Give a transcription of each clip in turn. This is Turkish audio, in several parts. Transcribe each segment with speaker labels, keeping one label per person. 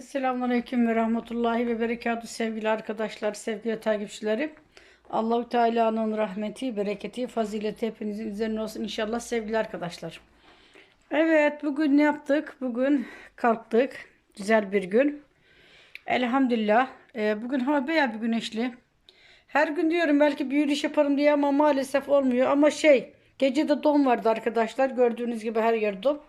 Speaker 1: Selamünaleyküm ve rahmetullahi ve berekatü sevgili arkadaşlar, sevgili takipçilerim. Allahu Teala'nın rahmeti, bereketi, fazileti hepinizin üzerine olsun inşallah sevgili arkadaşlar. Evet, bugün ne yaptık? Bugün kalktık. Güzel bir gün. Elhamdülillah. Ee, bugün hava bayağı bir güneşli. Her gün diyorum belki bir yürüyüş yaparım diye ama maalesef olmuyor. Ama şey, gece de don vardı arkadaşlar. Gördüğünüz gibi her yer don.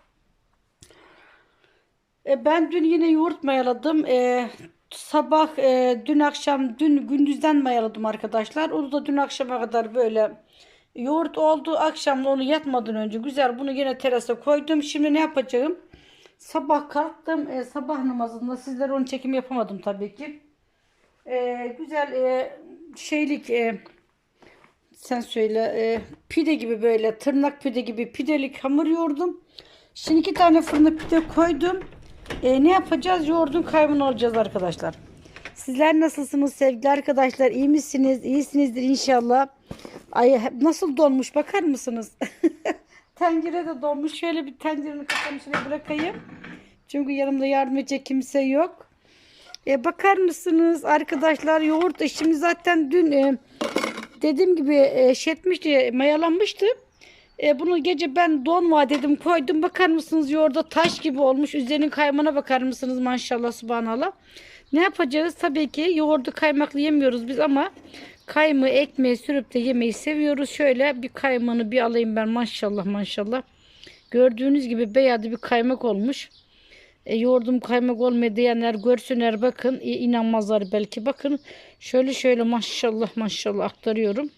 Speaker 1: E, ben dün yine yoğurt mayaladım. E, sabah, e, dün akşam, dün gündüzden mayaladım arkadaşlar. Onu da dün akşama kadar böyle yoğurt oldu. Akşam onu yatmadan önce güzel bunu yine terasa koydum. Şimdi ne yapacağım? Sabah kalktım. E, sabah namazında sizlere onu çekim yapamadım tabii ki. E, güzel e, şeylik e, sen söyle e, pide gibi böyle tırnak pide gibi pidelik hamur yoğurdum. Şimdi iki tane fırına pide koydum. E, ne yapacağız? Yoğurdun kaymını alacağız arkadaşlar. Sizler nasılsınız sevgili arkadaşlar? İyi misiniz? İyisinizdir inşallah. Ay nasıl donmuş bakar mısınız? Tencere de donmuş. Şöyle bir tencerenin şuraya bırakayım. Çünkü yanımda yardım edecek kimse yok. E, bakar mısınız arkadaşlar yoğurt şimdi zaten dün e, dediğim gibi e, şey etmişti mayalanmıştı. E, bunu gece ben don var dedim koydum. Bakar mısınız yoğurda taş gibi olmuş. Üzerinin kaymağına bakar mısınız maşallah subhanallah. Ne yapacağız? Tabii ki yoğurdu kaymaklı yemiyoruz biz ama kaymağı ekmeğe sürüp de yemeyi seviyoruz. Şöyle bir kaymağını bir alayım ben maşallah maşallah. Gördüğünüz gibi beyazı bir kaymak olmuş. E, yoğurdum kaymak olmuyor diyenler görsünler bakın. E, inanmazlar belki bakın. Şöyle şöyle maşallah maşallah aktarıyorum.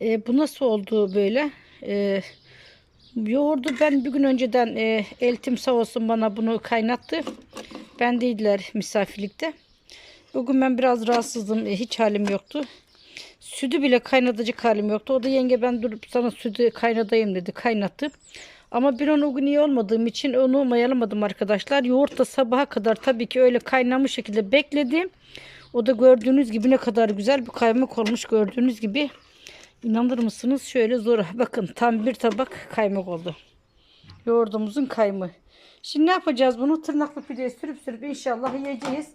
Speaker 1: E, bu nasıl oldu böyle? E, yoğurdu ben bir gün önceden e, eltim sağ olsun bana bunu kaynattı. Ben değiller misafirlikte. Bugün ben biraz rahatsızdım. E, hiç halim yoktu. Sütü bile kaynatacak halim yoktu. O da yenge ben durup sana sütü kaynatayım dedi. Kaynattı. Ama bir an o gün iyi olmadığım için onu mayalamadım arkadaşlar. Yoğurt da sabaha kadar tabii ki öyle kaynamış şekilde bekledim. O da gördüğünüz gibi ne kadar güzel bir kaymak olmuş gördüğünüz gibi. İnanır mısınız? Şöyle zor. Bakın tam bir tabak kaymak oldu. Yoğurdumuzun kaymı. Şimdi ne yapacağız bunu? Tırnaklı pideye sürüp sürüp inşallah yiyeceğiz.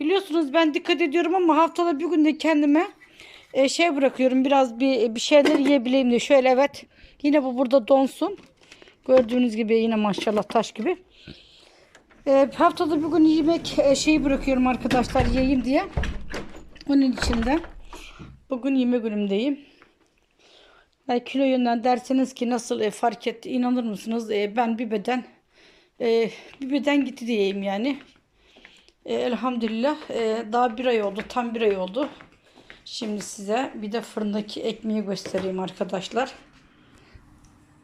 Speaker 1: Biliyorsunuz ben dikkat ediyorum ama haftada bir günde kendime e, şey bırakıyorum. Biraz bir, bir şeyler yiyebileyim diye. Şöyle evet. Yine bu burada donsun. Gördüğünüz gibi yine maşallah taş gibi. E, haftada bir gün yemek e, şeyi bırakıyorum arkadaşlar yiyeyim diye. Onun için de bugün yeme günümdeyim. Yani kilo yönden derseniz ki nasıl e, fark etti inanır mısınız? E, ben bir beden e, bir beden gitti diyeyim yani. E, elhamdülillah e, daha bir ay oldu tam bir ay oldu. Şimdi size bir de fırındaki ekmeği göstereyim arkadaşlar.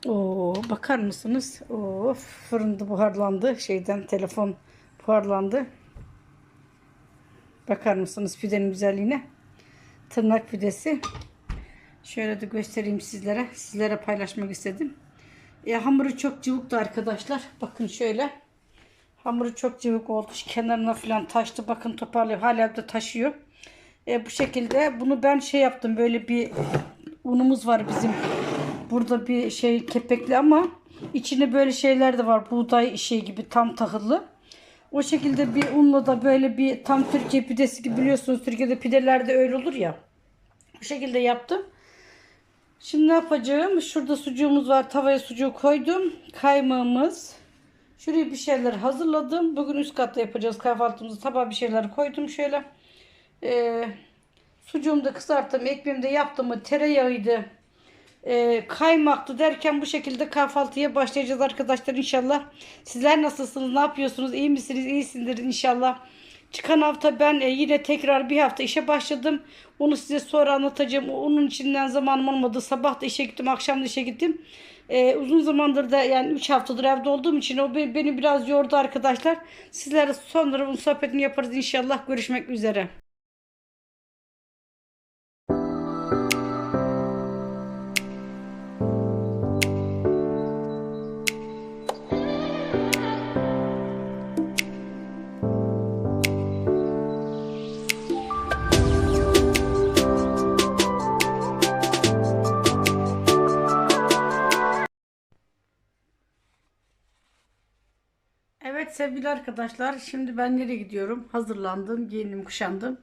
Speaker 1: Oo, bakar mısınız? Oo, fırında buharlandı. Şeyden telefon buharlandı. Bakar mısınız pidenin güzelliğine? Tırnak pidesi. Şöyle de göstereyim sizlere. Sizlere paylaşmak istedim. E, hamuru çok cıvıktı arkadaşlar. Bakın şöyle. Hamuru çok cıvık oldu. Şu kenarına falan taştı. Bakın toparlıyor. Hala da taşıyor. E, bu şekilde bunu ben şey yaptım. Böyle bir unumuz var bizim. Burada bir şey kepekli ama içinde böyle şeyler de var. Buğday şey gibi tam tahıllı. O şekilde bir unla da böyle bir tam Türkiye pidesi gibi biliyorsunuz Türkiye'de pidelerde öyle olur ya. Bu şekilde yaptım. Şimdi ne yapacağım? Şurada sucuğumuz var. Tavaya sucuğu koydum. Kaymağımız. Şuraya bir şeyler hazırladım. Bugün üst katta yapacağız kahvaltımızı. Tabağa bir şeyler koydum şöyle. Ee, sucuğumu da kızarttım. Ekmeğimi de yaptım tereyağıydı. Ee, kaymaktı derken bu şekilde kahvaltıya başlayacağız arkadaşlar inşallah. Sizler nasılsınız? Ne yapıyorsunuz? İyi misiniz? İyisindir inşallah. Çıkan hafta ben e, yine tekrar bir hafta işe başladım. Onu size sonra anlatacağım. Onun içinden zamanım olmadı. Sabah da işe gittim, akşam da işe gittim. Ee, uzun zamandır da yani 3 haftadır evde olduğum için o be- beni biraz yordu arkadaşlar. Sizlerle sonra bunun sohbetini yaparız inşallah. Görüşmek üzere. Evet sevgili arkadaşlar şimdi ben nereye gidiyorum? Hazırlandım, giyindim, kuşandım.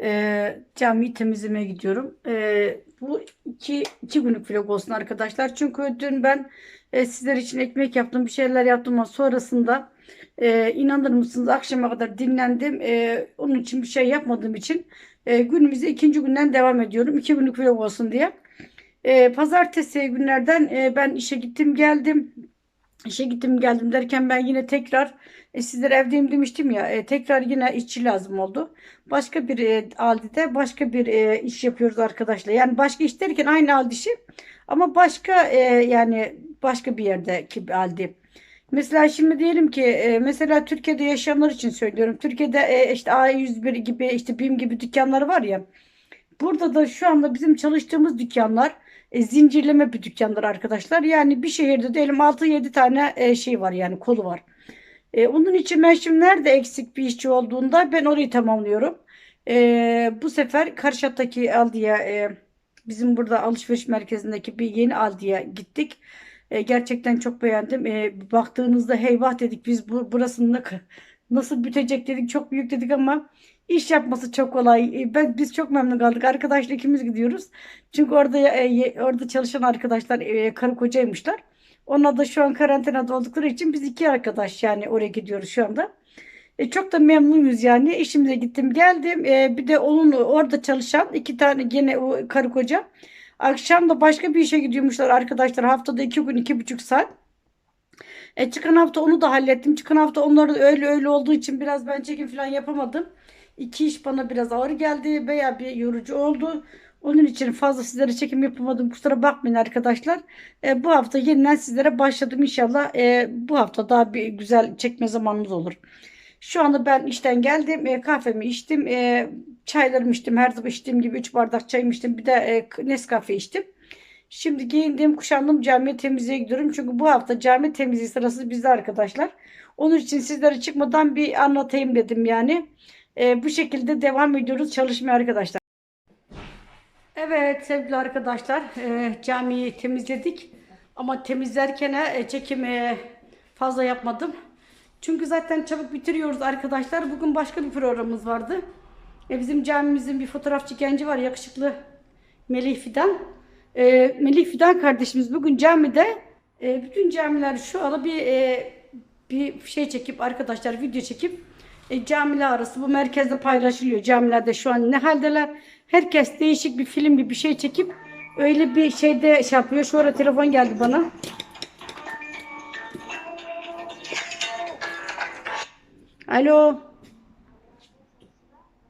Speaker 1: Ee, camiyi temizlemeye gidiyorum. Ee, bu iki, iki günlük vlog olsun arkadaşlar. Çünkü dün ben e, sizler için ekmek yaptım, bir şeyler yaptım ama sonrasında e, inanır mısınız akşama kadar dinlendim. E, onun için bir şey yapmadığım için e, günümüze ikinci günden devam ediyorum. İki günlük vlog olsun diye. E, pazartesi günlerden e, ben işe gittim geldim. İşe gittim geldim derken ben yine tekrar e, sizlere evdeyim demiştim ya e, tekrar yine işçi lazım oldu. Başka bir e, Aldi'de başka bir e, iş yapıyoruz arkadaşlar. Yani başka iş derken aynı Aldi işi ama başka e, yani başka bir yerdeki bir Aldi. Mesela şimdi diyelim ki e, mesela Türkiye'de yaşayanlar için söylüyorum. Türkiye'de e, işte A101 gibi işte BİM gibi dükkanlar var ya. Burada da şu anda bizim çalıştığımız dükkanlar e, zincirleme bir dükkanlar arkadaşlar. Yani bir şehirde diyelim 6-7 tane e, şey var yani kolu var. E, onun için ben şimdi nerede eksik bir işçi olduğunda ben orayı tamamlıyorum. E, bu sefer Karşıyak'taki Aldi'ye e, bizim burada alışveriş merkezindeki bir yeni Aldi'ye gittik. E, gerçekten çok beğendim. E, baktığınızda heyvah dedik biz bu, burasını nasıl bitecek dedik çok büyük dedik ama iş yapması çok kolay. E, ben biz çok memnun kaldık. Arkadaşla ikimiz gidiyoruz. Çünkü orada e, orada çalışan arkadaşlar e, karı kocaymışlar. Onlar da şu an karantinada oldukları için biz iki arkadaş yani oraya gidiyoruz şu anda. E, çok da memnunuz yani. İşimize gittim geldim. E, bir de onun orada çalışan iki tane gene o karı koca. Akşam da başka bir işe gidiyormuşlar arkadaşlar. Haftada iki gün iki buçuk saat. E, çıkan hafta onu da hallettim. Çıkan hafta onları öyle öyle olduğu için biraz ben çekim falan yapamadım. İki iş bana biraz ağır geldi. Veya bir yorucu oldu. Onun için fazla sizlere çekim yapamadım. Kusura bakmayın arkadaşlar. E, bu hafta yeniden sizlere başladım inşallah. E, bu hafta daha bir güzel çekme zamanımız olur. Şu anda ben işten geldim. E, kahvemi içtim. E, çaylarımı içtim. Her zaman içtiğim gibi 3 bardak çayımı içtim. Bir de e, Nescafe içtim. Şimdi giyindim, kuşandım camiye temizliğe gidiyorum. Çünkü bu hafta cami temizliği sırası bizde arkadaşlar. Onun için sizlere çıkmadan bir anlatayım dedim yani. E, bu şekilde devam ediyoruz çalışmaya arkadaşlar. Evet sevgili arkadaşlar e, camiyi temizledik. Ama temizlerken e, çekim e, fazla yapmadım. Çünkü zaten çabuk bitiriyoruz arkadaşlar. Bugün başka bir programımız vardı. E, bizim camimizin bir fotoğrafçı genci var yakışıklı Melih Fidan. E, Melih Fidan kardeşimiz bugün camide e, bütün camiler şu ara bir e, bir şey çekip arkadaşlar video çekip e, camiler arası bu merkezde paylaşılıyor. Camilerde şu an ne haldeler? Herkes değişik bir film gibi bir şey çekip öyle bir şeyde şey yapıyor. Ara telefon geldi bana. Alo.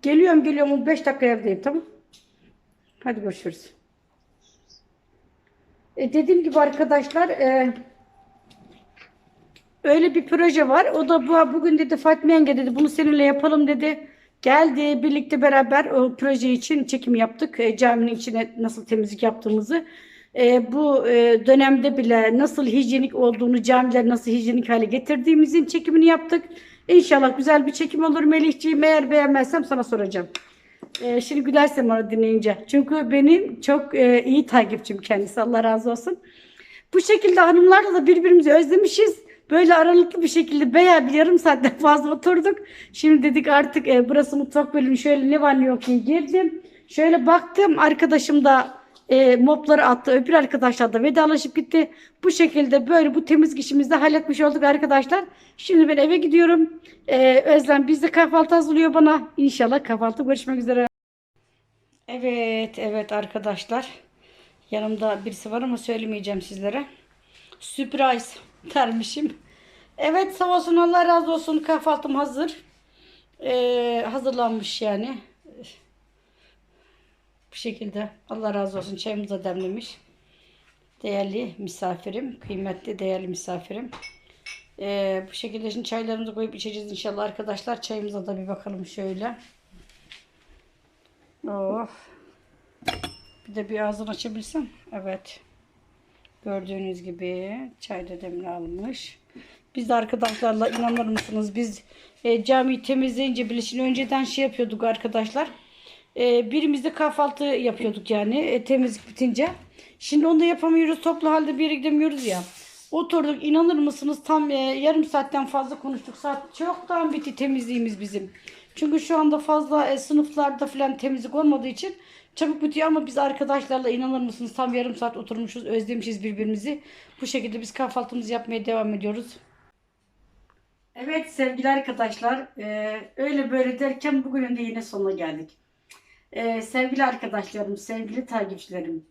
Speaker 1: Geliyorum geliyorum. 5 dakika evdeyim tamam. Hadi görüşürüz. E, dediğim gibi arkadaşlar e, öyle bir proje var. O da bu, bugün dedi Fatma yenge dedi bunu seninle yapalım dedi. Geldi birlikte beraber o proje için çekim yaptık. E, caminin içine nasıl temizlik yaptığımızı. E, bu e, dönemde bile nasıl hijyenik olduğunu, camiler nasıl hijyenik hale getirdiğimizin çekimini yaptık. İnşallah güzel bir çekim olur Melihciğim. Eğer beğenmezsem sana soracağım. E, şimdi gülersen bana dinleyince. Çünkü benim çok e, iyi takipçim kendisi. Allah razı olsun. Bu şekilde hanımlarla da birbirimizi özlemişiz. Böyle aralıklı bir şekilde bayağı bir yarım saatten fazla oturduk. Şimdi dedik artık e, burası mutfak bölümü şöyle ne var ne yok diye girdim. Şöyle baktım arkadaşım da e, mopları attı. Öbür arkadaşlar da vedalaşıp gitti. Bu şekilde böyle bu temizlik işimizi de halletmiş olduk arkadaşlar. Şimdi ben eve gidiyorum. E, Özlem bizde kahvaltı hazırlıyor bana. İnşallah kahvaltı görüşmek üzere. Evet evet arkadaşlar. Yanımda birisi var ama söylemeyeceğim sizlere. Sürpriz dermişim. Evet sağ olsun Allah razı olsun kahvaltım hazır. Ee, hazırlanmış yani. Bu şekilde Allah razı olsun çayımızı da demlemiş. Değerli misafirim, kıymetli değerli misafirim. Ee, bu şekilde şimdi çaylarımızı koyup içeceğiz inşallah arkadaşlar. Çayımıza da bir bakalım şöyle. Oh. Bir de bir ağzını açabilsem. Evet. Gördüğünüz gibi çay da demli almış. Biz de arkadaşlarla inanır mısınız biz e, camiyi temizleyince bile önceden şey yapıyorduk arkadaşlar. E, birimizde kahvaltı yapıyorduk yani e, temizlik bitince. Şimdi onu da yapamıyoruz. Toplu halde bir yere gidemiyoruz ya. Oturduk inanır mısınız tam e, yarım saatten fazla konuştuk. Saat çoktan bitti temizliğimiz bizim. Çünkü şu anda fazla e, sınıflarda falan temizlik olmadığı için çabuk bitiyor ama biz arkadaşlarla inanır mısınız tam yarım saat oturmuşuz özlemişiz birbirimizi. Bu şekilde biz kahvaltımızı yapmaya devam ediyoruz. Evet sevgili arkadaşlar e, öyle böyle derken bugünün de yine sonuna geldik. E, sevgili arkadaşlarım, sevgili takipçilerim.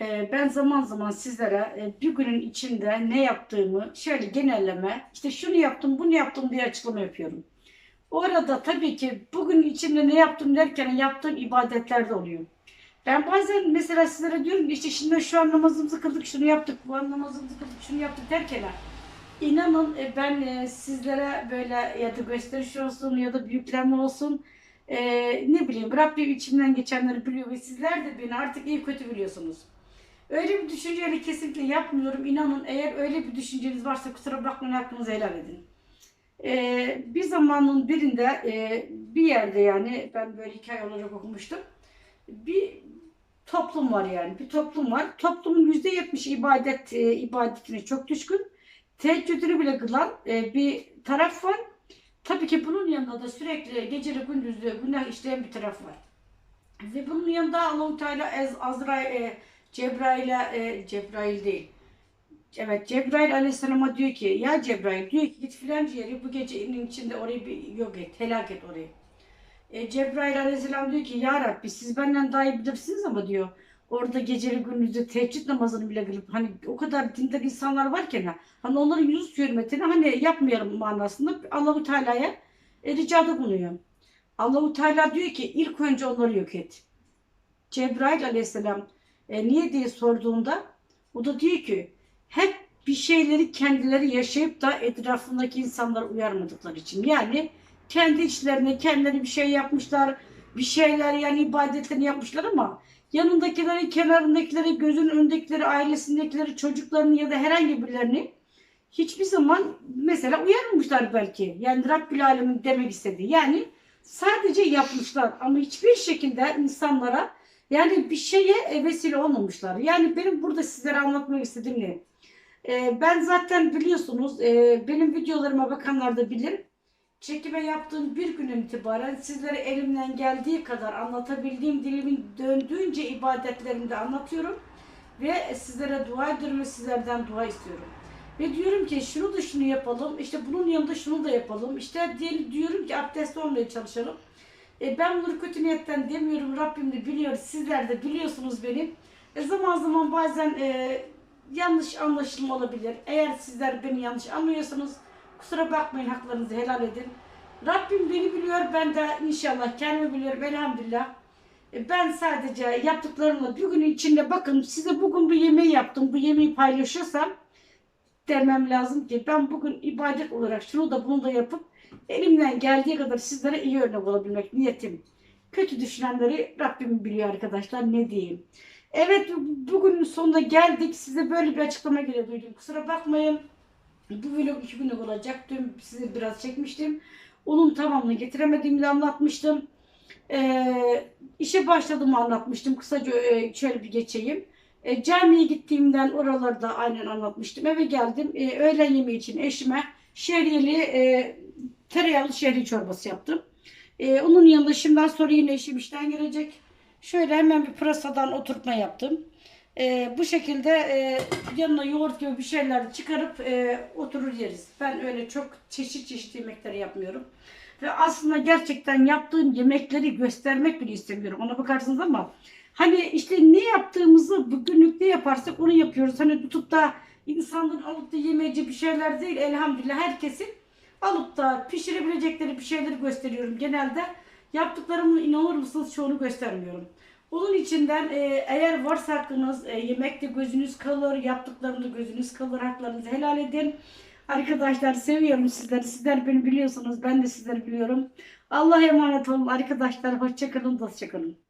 Speaker 1: E, ben zaman zaman sizlere e, bir günün içinde ne yaptığımı şöyle genelleme, işte şunu yaptım, bunu yaptım diye açıklama yapıyorum. Orada tabii ki bugün içinde ne yaptım derken yaptığım ibadetler de oluyor. Ben bazen mesela sizlere diyorum işte şimdi şu an namazımızı kıldık, şunu yaptık, bu an namazımızı kıldık, şunu yaptık derken İnanın e, ben e, sizlere böyle ya da gösteriş olsun ya da büyüklenme olsun ne bileyim Rabbim içimden geçenleri biliyor ve sizler de beni artık iyi kötü biliyorsunuz. Öyle bir düşünceyle kesinlikle yapmıyorum. İnanın eğer öyle bir düşünceniz varsa kusura bakmayın hakkınızı helal edin. E, bir zamanın birinde e, bir yerde yani ben böyle hikaye olarak okumuştum. Bir toplum var yani bir toplum var. Toplumun yüzde yetmiş ibadet e, ibadetine çok düşkün teheccüdünü bile kılan e, bir taraf var. Tabii ki bunun yanında da sürekli geceli gündüzlü günah işleyen bir taraf var. Ve bunun yanında Allah-u Teala Ez, Azrail, e, Cebrail'e, e, Cebrail değil. Evet Cebrail Aleyhisselam'a diyor ki ya Cebrail diyor ki git filanca yeri bu gecenin içinde orayı bir yok et, helak et orayı. E, Cebrail Aleyhisselam diyor ki ya Rabbi siz benden daha iyi bilirsiniz ama diyor orada geceli gündüzde teheccüd namazını bile kılıp hani o kadar dindar insanlar varken ha, hani onların yüz hürmetine hani yapmayalım manasında Allahu Teala'ya e, ricada bulunuyor. Allahu Teala diyor ki ilk önce onları yok et. Cebrail Aleyhisselam e, niye diye sorduğunda o da diyor ki hep bir şeyleri kendileri yaşayıp da etrafındaki insanlar uyarmadıkları için. Yani kendi içlerine kendileri bir şey yapmışlar, bir şeyler yani ibadetlerini yapmışlar ama yanındakileri, kenarındakileri, gözün önündekileri, ailesindekileri, çocuklarını ya da herhangi birilerini hiçbir zaman mesela uyarmamışlar belki. Yani Rabbül Alemin demek istedi. Yani sadece yapmışlar ama hiçbir şekilde insanlara yani bir şeye vesile olmamışlar. Yani benim burada sizlere anlatmak istediğim ne? Ee, ben zaten biliyorsunuz e, benim videolarıma bakanlar da bilir. Çekime yaptığım bir günden itibaren sizlere elimden geldiği kadar anlatabildiğim dilimin döndüğünce ibadetlerimde anlatıyorum. Ve sizlere dua ediyorum ve sizlerden dua istiyorum. Ve diyorum ki şunu da şunu yapalım, işte bunun yanında şunu da yapalım. İşte diyelim, diyorum ki abdestli olmaya çalışalım. E, ben bunları kötü niyetten demiyorum, Rabbim de biliyor, sizler de biliyorsunuz beni. E, zaman zaman bazen e, yanlış anlaşılma olabilir. Eğer sizler beni yanlış anlıyorsanız kusura bakmayın, haklarınızı helal edin. Rabbim beni biliyor, ben de inşallah kendimi biliyorum elhamdülillah. E, Ben sadece yaptıklarımla bir gün içinde bakın size bugün bu yemeği yaptım, bu yemeği paylaşırsam demem lazım ki ben bugün ibadet olarak şunu da bunu da yapıp elimden geldiği kadar sizlere iyi örnek olabilmek niyetim. Kötü düşünenleri Rabbim biliyor arkadaşlar ne diyeyim. Evet bugünün sonuna geldik. Size böyle bir açıklama geliyor duydum. Kusura bakmayın. Bu vlog iki günlük olacak. Dün size biraz çekmiştim. Onun tamamını getiremediğimi de anlatmıştım. Ee, işe başladığımı anlatmıştım. Kısaca e, şöyle bir geçeyim. E, camiye gittiğimden oralarda aynen anlatmıştım. Eve geldim. E, öğlen yemeği için eşime şehriyeli e, tereyağlı şehriye çorbası yaptım. E, onun yanında şimdiden sonra yine eşim işten gelecek. Şöyle hemen bir pırasadan oturtma yaptım. E, bu şekilde e, yanına yoğurt gibi bir şeyler çıkarıp e, oturur yeriz. Ben öyle çok çeşit çeşit yemekler yapmıyorum. Ve aslında gerçekten yaptığım yemekleri göstermek bile istemiyorum. Ona bakarsınız ama hani işte ne yaptığımızı yaparsak onu yapıyoruz. Hani tutup da insanların alıp da yemeyeceği bir şeyler değil. Elhamdülillah herkesin alıp da pişirebilecekleri bir şeyleri gösteriyorum. Genelde yaptıklarımı inanır mısınız çoğunu göstermiyorum. Onun içinden e, eğer varsa hakkınız e, yemekte gözünüz kalır, yaptıklarımda gözünüz kalır, haklarınızı helal edin. Arkadaşlar seviyorum sizleri. Sizler beni biliyorsunuz. Ben de sizleri biliyorum. Allah'a emanet olun arkadaşlar. Hoşçakalın, hoşçakalın.